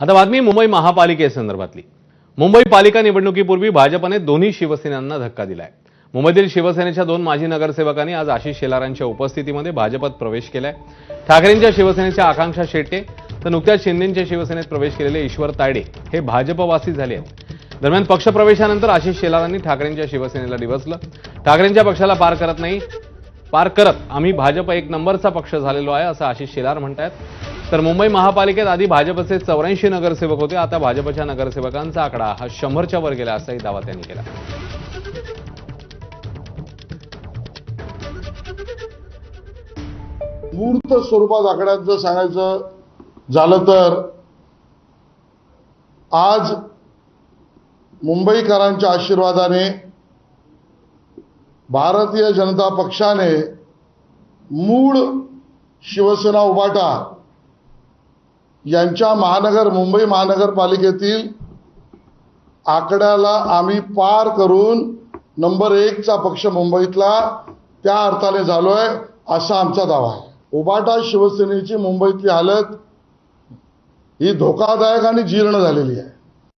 आता बातमी मुंबई महापालिकेसंदर्भातली मुंबई पालिका निवडणुकीपूर्वी भाजपने दोन्ही शिवसेनांना धक्का दिलाय. मुंबईतील शिवसेनेच्या दोन माजी नगरसेवकांनी आज आशिष शेलारांच्या उपस्थितीमध्ये भाजपात प्रवेश केलाय. ठाकरेंच्या शिवसेनेच्या आकांक्षा शेट्टे तर नुकत्याच शिंदेच्या शिवसेनेत प्रवेश केलेले ईश्वर तायडे हे भाजपवासी झाले आहेत. दरम्यान पक्षप्रवेशानंतर आशिष शेलारांनी ठाकरेंच्या शिवसेनेला डिवसलं ठाकरेंच्या पक्षाला पार करत नाही पार करत आम्ही भाजप एक नंबरचा पक्ष झालेलो आहे असं आशिष शेलार म्हणतायत. तर मुंबई महापालिकेत आधी भाजपचे चौऱ्याऐंशी नगरसेवक होते. आता भाजपच्या नगरसेवकांचा आकडा हा शंभरच्या वर गेला असाही दावा त्यांनी केला. मूर्त स्वरूपात आकड्यात जर सांगायचं झालं तर आज मुंबईकरांच्या आशीर्वादाने भारतीय जनता पक्षाने मूळ शिवसेना उभाटा यांच्या महानगर मुंबई महानगरपालिकेतील आकड्याला आम्ही पार करून नंबर एकचा पक्ष मुंबईतला त्या अर्थाने झालो आहे असा आमचा दावा आहे. उबाटा शिवसेनेची मुंबईतली हालत ही धोकादायक आणि जीर्ण झालेली आहे.